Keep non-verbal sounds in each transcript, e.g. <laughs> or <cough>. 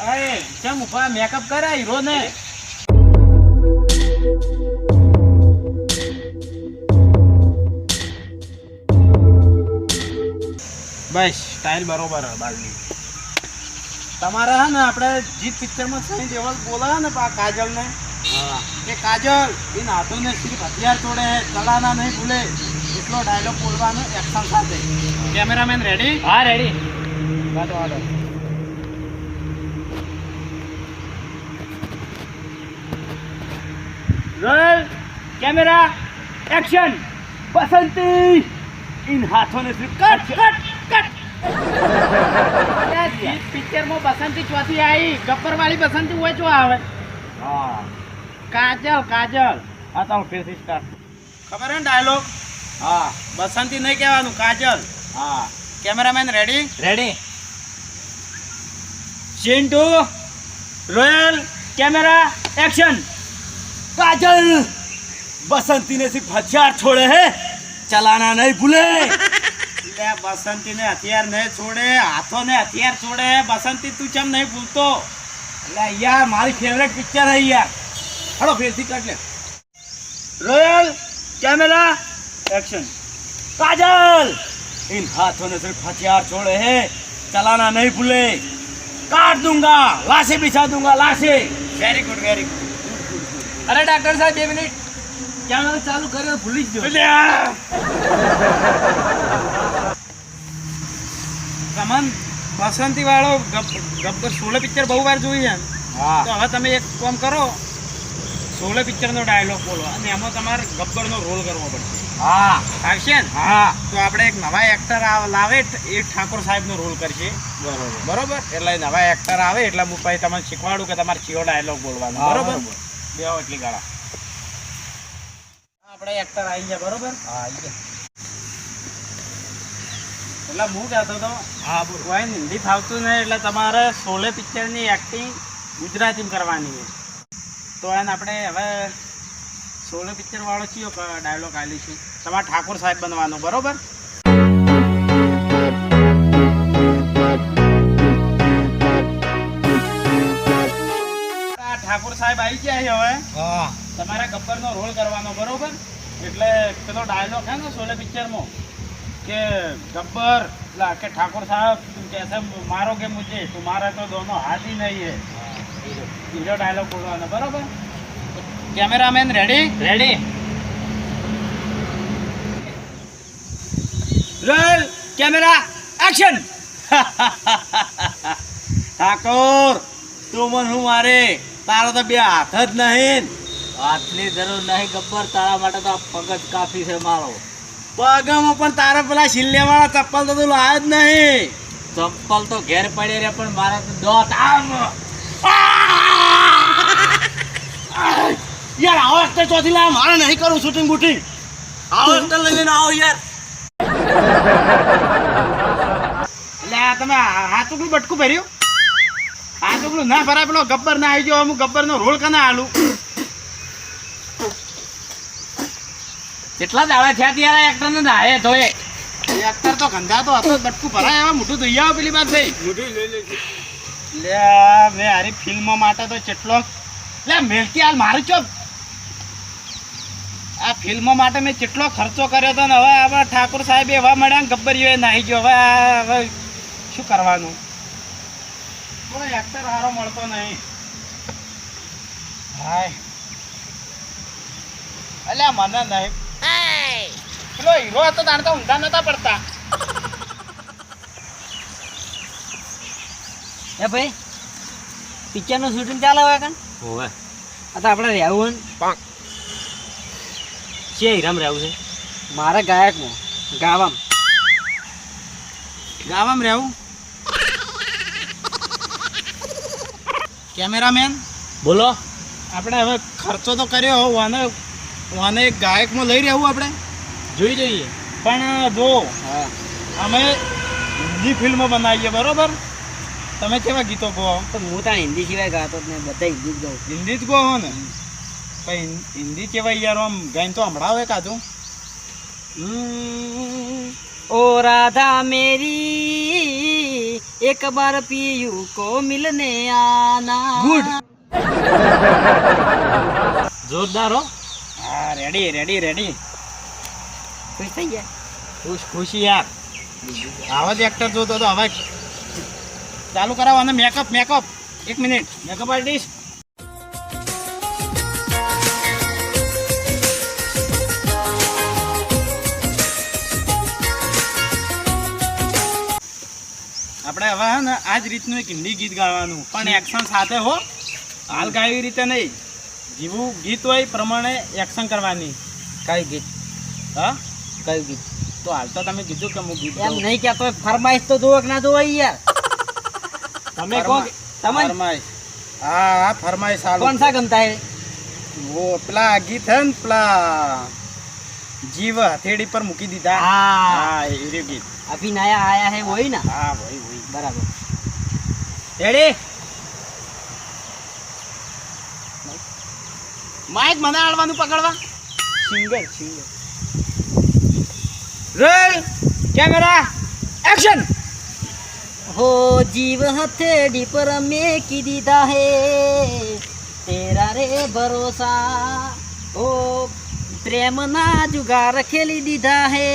અરે ચમ ઊભા મેકઅપ કરે હીરો ને. બસ સ્ટાઇલ બરોબર બાલની તમારે હે ને આપણે જીત પિક્ચરમાં સની દેવલ બોલે ને પા કાજલ ને કે કાજલ એ નાતો ને સિર્ફ હથિયાર તોડે ચલાના નહીં ભૂલે એટલો ડાયલોગ બોલવાનો એક્શન સાથે. કેમેરામેન રેડી હા રેડી વાતો વાતો. રોલ કેમેરા એક્શન બસંતી ઇન હાથોને ને કટ કટ કટ પિક્ચરમાં બસંતી ચોથી આવી ગપ્પર વાળી બસંતી હોય ચો આવે. હા. કાજલ કાજલ. હા તો ફેરથી સ્ટાર્ટ ખબર હે ડાયલોગ હા. બસંતી નહીં કહેવાનું કાજલ. હા. Cameraman ready ready scene two roll camera action Kajal, Basanti ने सिर्फ़ हथियार छोड़े है। चलाना नहीं भूले। <laughs> बसंती ने हथियार नहीं छोड़े, हाथों ने हथियार छोड़े है। बसंती, तू चम नहीं भूलतो। यार हमारी फेवरेट पिक्चर है यार हेलो फिर थी ले। रोयल कैमरा एक्शन काजल, इन हाथों ने सिर्फ़ हथियार छोड़े है। चलाना नहीं भूले। काट दूँगा, लाशें बिछा दूँगा, लाशें। वेरी गुड वेरी गुड અરે ડાક્ટર સાહેબ બે મિનિટ ક્યાં ચાલુ કર્યો ભૂલી જ ગયો. રમન બસંતી વાળો ગબ્બર સોલે પિક્ચર બહુ વાર જોઈ છે તો હવે તમે એક કામ કરો સોલે પિક્ચરનો ડાયલોગ બોલો અને એમાં તમારે ગબ્બરનો રોલ કરવો પડશે. હા. આવશે ને? હા. તો આપણે એક નવા એક્ટર લાવે એ ઠાકોર સાહેબનો રોલ કરશે. બરોબર. બરોબર? એટલે નવા એક્ટર આવે એટલે હું પછી તમને શીખવાડું કે તમારે ચિયો ડાયલોગ બોલવાનો. બરોબર. બેહો એટલી ગાળા. આપણે એક્ટર આવી ગયા બરોબર? હા એટલે હું કહેતો હતો હા કોઈ હિન્દી ફાવતું નહીં એટલે તમારે સોલે પિક્ચરની એક્ટિંગ ગુજરાતીમાં કરવાની છે. તો એને આપણે હવે સોલે પિક્ચર વાળો ડાયલોગ ડાયલોગ છે? તમારે ઠાકોર સાહેબ બનવાનો બરોબર? ઠાકોર સાહેબ આવી ગયા છે હવે. તમારા ગબ્બર નો રોલ કરવાનો બરોબર? એટલે પેલો ડાયલોગ હે ને સોલે પિક્ચરમાં કે ગબ્બર કે ઠાકોર સાહેબ તું કેસે મારો કે મુજે તમારા તો દોનો હાથી નહીં હે. બીજો ડાયલોગ બોલવાનો બરોબર? Cameraman ready ready roll camera action Thakor તું મન હું મારે? તારો તો બે હાથ જ નહીં. હાથની જરૂર નહીં ગબ્બર તારા માટે તો આ પગ જ કાફી છે મારો. પગમાં પણ તારા પેલા છિલ્લે વાળા ચપ્પલ તો તું લાવ્યો જ નહીં. ચપ્પલ તો ઘેર પડી રે પણ મારા તો દોત આમ યાર આવો વખતે ચોથી લાવ મારે નહીં કરું શૂટિંગ બુટિંગ આવો વખતે લઈ લઈને આવો યાર. એટલે તમે હાથુકલું બટકું ભર્યું હાથુકલું ના ભરાય પેલો ગબ્બર ના આવી ગયો હું ગબ્બરનો રોલ કના આલું. કેટલા દાડા થયા ત્યારે એક્ટર ને નાહે ધોએ એક્ટર તો ગંધા તો હતો બટકું ભરાય એવા મોટું ધોઈ આવો પેલી બાદ થઈ લે મેં હારી ફિલ્મ માટે તો કેટલો લે મેલકી હાલ મારું ચોપ આ ફિલ્મો માટે મેં કેટલો ખર્ચો કર્યો હતો ને હવે હવે ઠાકોર સાહેબ એવા મળ્યા ને ગબ્બરીઓ નાહી ગયો. હવે હવે શું કરવાનું? કોઈ એક્ટર સારો મળતો નહીં. હાય. અલ્યા મને નહીં. પેલો હીરો હતો તાણે તો ઊંધા નતા પડતા. એ ભાઈ પિક્ચરનું શૂટિંગ ચાલે હવે કન હોવે. આ તો આપણે રહેવું પાંખ. છે હીરામ રહેવું છે? મારે ગાયકમાં ગાવામ. ગાવામાં રહેવું? કેમેરામેન? બોલો. આપણે હવે ખર્ચો તો કર્યો વાને વાને એક ગાયકમાં લઈ રહેવું આપણે. જોઈ જઈએ. પણ જો અમે હિન્દી ફિલ્મ બનાવીએ બરોબર? તમે કેવા ગીતો ગો તો હું ત્યાં હિન્દી સિવાય ગાતો ને બધા હિન્દી જ ગાઉં હિન્દી જ ગો હો ને. પણ હિન્દી કહેવાય યાર આમ ગાઈને તો હમણાં કાધું ઓ રાધા મેરી. એક બાર પીયુ કો મિલને આના. ગુડ. જોરદાર હો. હા રેડી રેડી રેડી ખુશ થઈ ગયા? ખુશ ખુશી યાર. આવા જ એક્ટર જોતો તો અવાજ ચાલુ કરાવવાનો મેકઅપ મેકઅપ એક મિનિટ મેકઅપ આર્ટિસ્ટ આપણે હવે ને આ જ રીતનું એક હિન્દી ગીત ગાવાનું. પણ એક્શન સાથે હો હાલ ગાવી રીતે નહીં. જેવું ગીત હોય પ્રમાણે એક્શન કરવાની. કઈ ગીત? હા? કયું ગીત? તો હાલ તો તમે કીધું કે હું ગીત એમ નહીં કહેતો ફરમાઈશ તો જોવો કે ના જોવો યાર. તમે કહો તમે ફરમાઈશ. હા હા ફરમાઈશ હાલ. કોણ સા ગમતા હે? વો પેલા ગીત હે ને પેલા જીવ હથેળી પર મૂકી દીધા. હા. એ ગીત. અભી નયા આયા હે વોઈ ના. હા વોઈ બરાબર. રેડી માઇક મને આડવાનું પકડવા. Singer singer roll camera action હો જીવ હથેડી પર મેં કી દીધા હે. તેરા રે ભરોસા. ઓ પ્રેમના જુગાર ખેલી દીધા હે.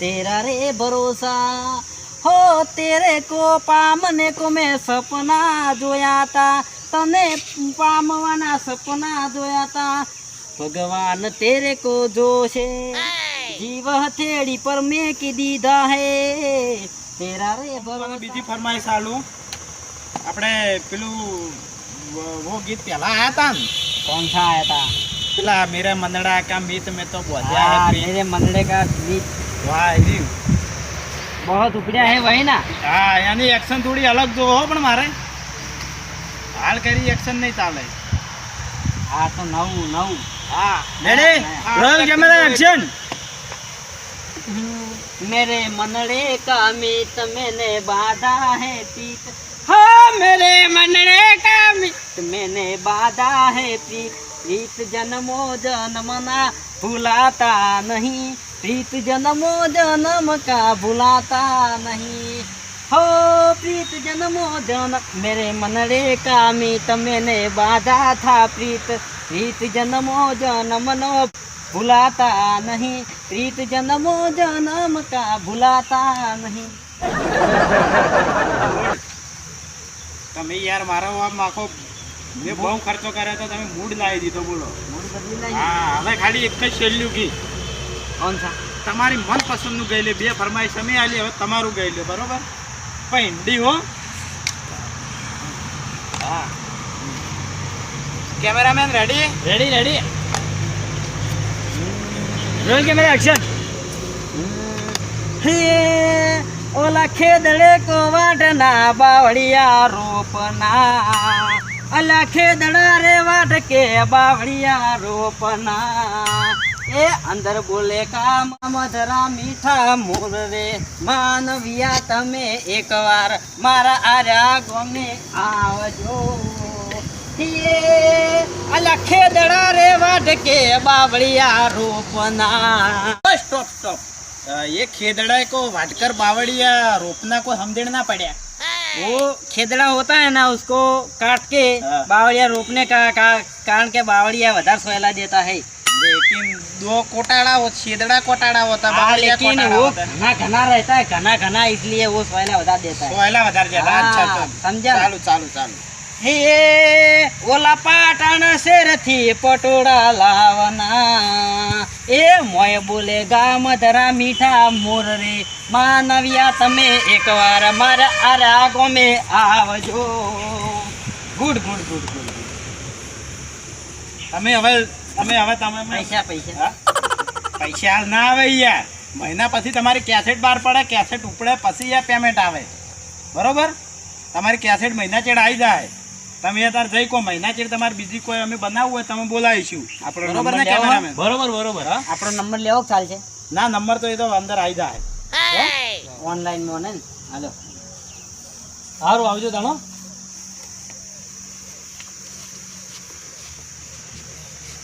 તેરા રે ભરોસા. હો તેરે કો પામને કો મેં સપના જોયા તા તને પામવાના સપના જોયા તા ભગવાન તેરે કો જોશે. જીવ હથેડી પર મેં કીધી દા હે. તેરા રે ભગવાન બીજી ફરમાઈશ આલું. આપણે પેલું વો ગીત પહેલા આયા તા કોણ સા આયા તા? પેલા મેરા મંદડા કા મીત મેં તો બોધ્યા હે મેરે મંદડે કા મીત. વાહ એ રહ્યું. बहुत उपड़ा है वही ना હા એની એક્શન થોડી અલગ જોવો હો પણ મારે હાલ કરી એક્શન નહીં ચાલે हाँ तो नौ नौ હા રેડી રોલ કેમેરા એક્શન मेरे मनड़े का मीत मैंने बाधा है प्रीत हाँ मेरे मनड़े का मीत मैंने बाधा है प्रीत प्रीत जन्मो जन्मना भुलाता नहीं પ્રીત જન્મો જન્મ કા ભૂલાતા નહીં હો પ્રીત જન્મો જન મેરે મન રે કામી તમે ને બાધા થા પ્રીત પ્રીત જન્મો જન્મ નો ભૂલાતા નહીં પ્રીત જન્મો જન્મ કા ભૂલાતા નહીં તમે યાર મારો આમ આખો મેં બહુ ખર્ચો કર્યો તો તમે મૂડ લાવી દીધો બોલો. હા હવે ખાલી એક જ છેલ્લું ગીત કોણ તમારી મનપસંદનું ગઈ લે બે ફરમાઈશ સમય આલી હવે તમારું ગઈ લે બરોબર? પૈંડી હો. હા. Cameraman ready ready ready roll camera action ઓલા ખેદડે કો વાઢના બાવળિયા રોપના. અલા ખેદડા રે વાઢ કે બાવળિયા રોપના. ए अंदर बोले का मधरा मीठा मोर रे मानविया તમે એકવાર મારા આર્યા ગમે આવજો હે અલા ખેદડા રે વાટ કે બાવળિયા રોપના स्टॉप स्टॉप ये खेदड़ा को वाटकर बावड़िया रोपना को हमदेड़ ना पड़ा वो खेदड़ा होता है ना उसको काट के हाँ। बावड़िया रोपने का, का कारण के बावड़िया વધારે सोयला देता है लेकिन दो कोटाड़ा हो छेदड़ा कोटाड़ा होता हाँ, बावड़िया लेकिन कोटाड़ा वो होता घना घना रहता है घना घना इसलिए वो सोयला વધારે देता है सोयला વધારે જતા हाँ, अच्छा अच्छा समझा ना? ચાલુ ચાલુ ચાલુ હે ઓલા પાટણ શેરથી પટોળા લાવના એ મોય બોલે ગામ ધરા મીઠા મોર રે માનવ્યા તમે એકવાર મારા આરા ગોમે આવજો ગુડ ગુડ ગુડ ગુડ તમે હવે તમે હવે તમે પૈસા પૈસા. પૈસા હાલ ના આવે યાર. મહિના પછી તમારી કેસેટ બહાર પડે કેસેટ ઉપડે પછી યાર પેમેન્ટ આવે. બરોબર? તમારી કેસેટ મહિના ચેડ આવી જાય. તમે અત્યારે જઈ કહો મહિના ચેડ તમારે બીજી કોઈ અમે બનાવવું હોય તમે બોલાવીશું. આપણો બરોબર ને કેમેરામેન. બરોબર બરોબર હા. આપણો નંબર લેવો ચાલશે? ના નંબર તો એ તો અંદર આવી જાય. ઓનલાઈનમાં ને? હાલો. સારું આવજો તાણો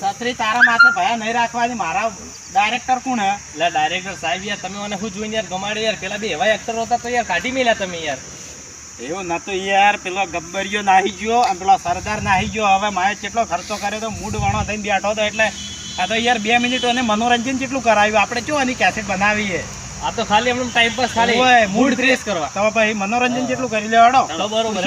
છત્રી તારા માથે ભયા નહીં રાખવાની મારા ડાયરેક્ટર કોણ હે? એટલે ડાયરેક્ટર સાહેબ યાર તમે મને શું જોઈને યાર ગમાડે યાર? પેલા બે એવા એક્ટર હતા તો યાર કાઢી મેલા તમે યાર. એવું નતું યાર પેલો ગબ્બરિયો નાહી ગયો અને પેલો સરદાર નાહી ગયો. હવે મારે કેટલો ખર્ચો કર્યો તો મૂડ વાણો થઈને બેઠો હતો એટલે આ તો યાર બે મિનિટ અને મનોરંજન કેટલું કરાવ્યું. આપણે જો આની કેસેટ બનાવીએ? આ તો ખાલી એમનો ટાઈમ પાસ ખાલી. મૂડ ફ્રેશ કરવા. તો પછી મનોરંજન જેટલું કરી લેવાડો. બરોબર.